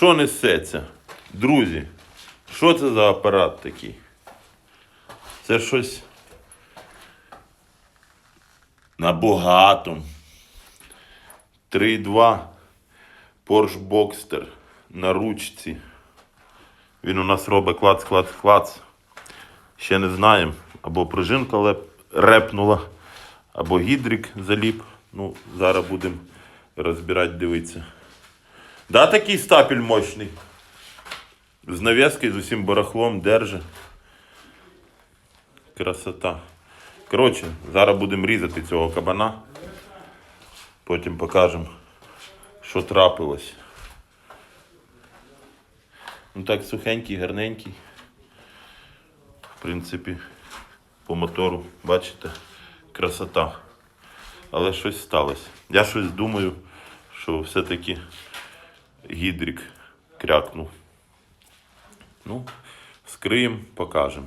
Що несеться? Друзі, що це за апарат такий? Це щось набагато. 3.2 Porsche Boxster на ручці. Він у нас робить клац, клац, клац. Ще не знаємо. Або пружинка репнула, або гідрик заліп. Ну, зараз будемо розбирати, дивитися. Да, такий стапель мощний. З нав'язкою, з усім барахлом держи. Красота. Коротше, зараз будемо різати цього кабана. Потім покажемо, що трапилось. Ну так, сухенький, гарненький. В принципі, по мотору, бачите, красота. Але щось сталося. Я щось думаю, що все-таки гідрик крякнув. Ну, скриємо, покажемо.